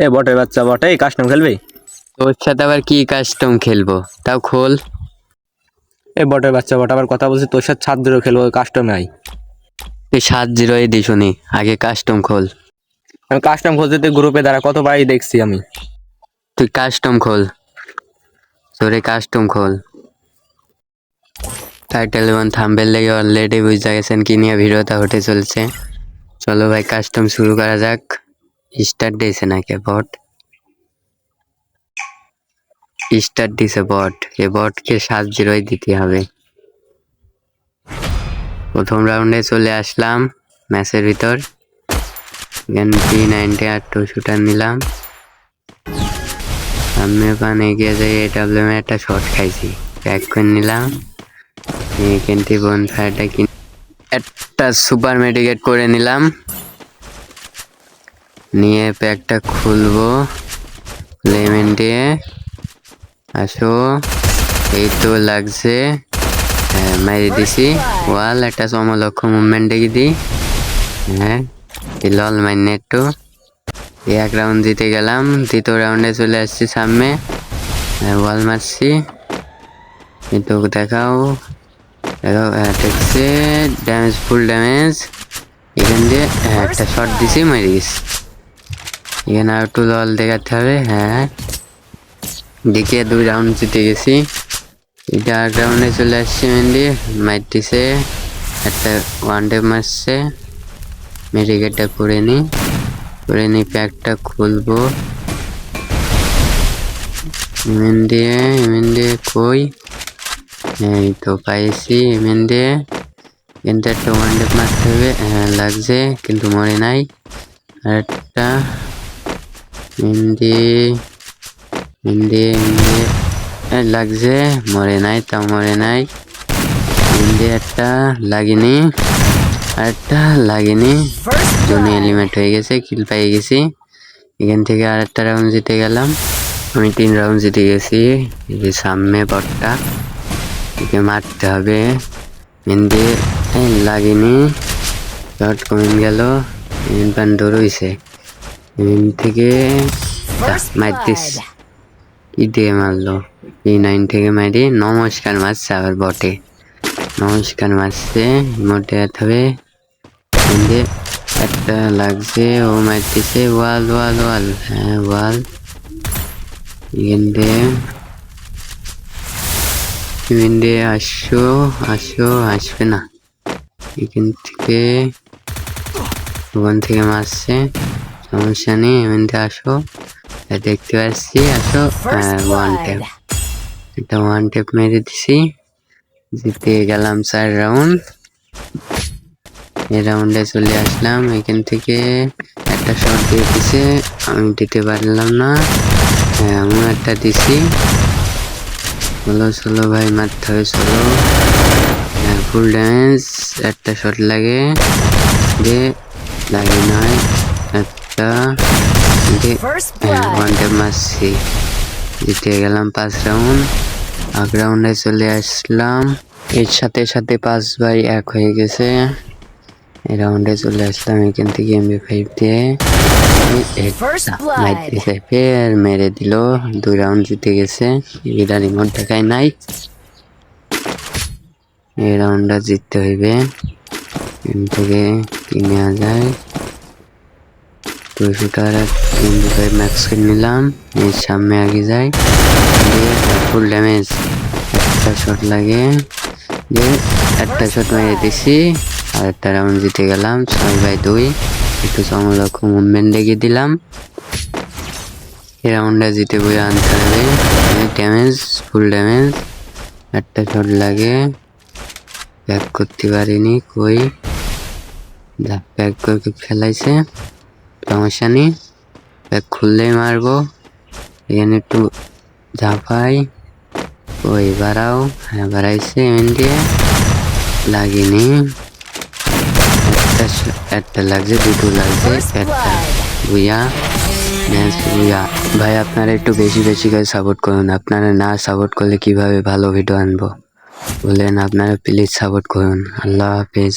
এ বটের বাচ্চা বটে কাস্টম খেলবি? তোর সাথে আবার কি কাস্টম খেলব? তাও খোল। এ বটের বাচ্চা বটে আবার কথা বলছি তোর সাথে ছাদ ধরে খেলব কাস্টম নাই। তুই সাত জিরোই দি শুনি আগে কাস্টম খোল। আমি কাস্টম খুঁজতে তুই গ্রুপে দ্বারা কতবারই দেখছি আমি। তুই কাস্টম খোল। তোরে কাস্টম খোল। টাইটেল ওয়ান থাম্বেল লেগে অলরেডি বুঝতে গেছেন কি নিয়ে ভিডিওটা হতে চলছে। চলো ভাই কাস্টম শুরু করা যাক। স্টার্ট দিয়েছে নাকি বট স্টার্ট দিছে বট এ বটকে সাত জিরোই দিতে হবে। প্রথম রাউন্ডে চলে আসলাম ম্যাচের ভিতর। এনপি নাইনটি আর টু শুটার নিলাম। সামনে পান এগিয়ে যাই এডাব্লিউএম একটা শট খাইছি। প্যাক করে নিলাম। এখান থেকে বন ফায়ারটা কিন একটা সুপার মেডিকেট করে নিলাম। নিয়ে প্যাকটা খুলবো। লেমন দিয়ে। আসো। এই তো লাগছে। হ্যাঁ মারি দিছি। ওয়াল একটা সমলক্ষ মুভমেন্ট দেখি দিই হ্যাঁ লল মাইনে একটু। এক রাউন্ড জিতে গেলাম। দ্বিতীয় রাউন্ডে চলে আসছি সামনে। ওয়াল মারছি। কিন্তু দেখাও। দেখাও দেখছে। ড্যামেজ ফুল ড্যামেজ এখান দিয়ে হ্যাঁ, একটা শট দিছি মেরে গেছি এখানে একটু লল দেখাতে হবে হ্যাঁ। দেখে দুই রাউন্ড জিতে গেছি। এক রাউন্ডে চলে আসছি মেনলি মারতেছে একটা ওয়ান ডে মারছে। মেডিকেটটা করে নিই করে নিই প্যাকটা খুলবো। ইমেন দিয়ে ইমেন দিয়ে কই? এই তো পাইছি ইমেন দিয়ে। কিন্তু একটা ওয়ান ডে মারতে হবে হ্যাঁ লাগছে, কিন্তু মরে নাই। আর একটা মেহেন্দি মেহেন্দি মেহেন্দি লাগছে মরে নাই তাও মরে নাই মেহেন্দি একটা লাগেনি আর একটা লাগেনি জোনে এলিমেন্ট হয়ে গেছে কিল পেয়ে গেছি। এখান থেকে আর একটা রাউন্ড জিতে গেলাম। আমি তিন রাউন্ড জিতে গেছি। এই যে সামনে বটটা একে মারতে হবে। মেহেন্দি লাগেনি শট কমে গেল। পান দৌড়ইছে এখান থেকে মারতিস। কি দিয়ে মারলো। এই নাইন থেকে মারি নমস্কার মারছে আবার বটে নমস্কার মারছে মোটে হবে। একটা লাগছে ও মারতেছে ওয়াল ওয়াল ওয়াল। হ্যাঁ ওয়াল। এখান দিয়ে এখান দিয়ে আসো আসো আসবে না। এখান থেকে ওখান থেকে মারছে। সমস্যা নেই থেকে আসো দেখতে পাচ্ছি আসো ওয়ান টেপ এটা ওয়ান টেপ মেরে দিছি। জিতে গেলাম চার রাউন্ড এই রাউন্ডে চলে আসলাম। এখান থেকে একটা শট দিয়ে দিছে। আমি দিতে পারলাম না। হ্যাঁ আমিও একটা দিছি। ষোলো ষোলো ভাই মারতে হবে ষোলো ফুল ড্যামেজ একটা শট লাগে। যে লাগে নয়। একটা দিয়ে First ওয়ান blood. টেপ মারছি জিতে গেলাম পাঁচ রাউন্ড আগ রাউন্ডে চলে আসলাম। এর সাথে সাথে পাঁচ বাই এক হয়ে গেছে। এই রাউন্ডে চলে আসলাম এখান থেকে এমবি ফাইভ দিয়ে। ফের মেরে দিল। দুই রাউন্ড জিতে গেছে। এটা রিমোট দেখায় নাই। এই রাউন্ডটা জিততে হইবে। এখান থেকে কি নেওয়া যায় দুশো টাকা এমবি ফাইভ ম্যাক্স করে নিলাম এর সামনে আগে যাই। দিয়ে ফুল ড্যামেজ একটা শট লাগে। দিয়ে একটা শট মেরে দিছি, আর একটা রাউন্ড জিতে গেলাম, ছয় বাই দুই। একটু সমলক্ষ মুভমেন্ট দেখিয়ে দিলাম। এই রাউন্ডটা জিতে বই আনতে হবে। ড্যামেজ ফুল ড্যামেজ একটা শট লাগে। ব্যাক করতে পারিনি, কই? ব্যাক করে ফেলাইছে সমস্যা নেই ব্যাগ খুললেই মারবো। এখানে একটু ঝাঁপাই ওই বাড়াও হ্যাঁ বাড়াইছে এমন দিয়ে লাগেনি একটা একটা লাগছে, দুটো লাগছে, একটা. বুয়া ম্যাচ ভাই, আপনারা একটু বেশি বেশি করে সাপোর্ট করুন। আপনারা না সাপোর্ট করলে কীভাবে ভালো ভিডিও আনব? বললেন আপনারা প্লিজ সাপোর্ট করুন। আল্লাহ হাফেজ।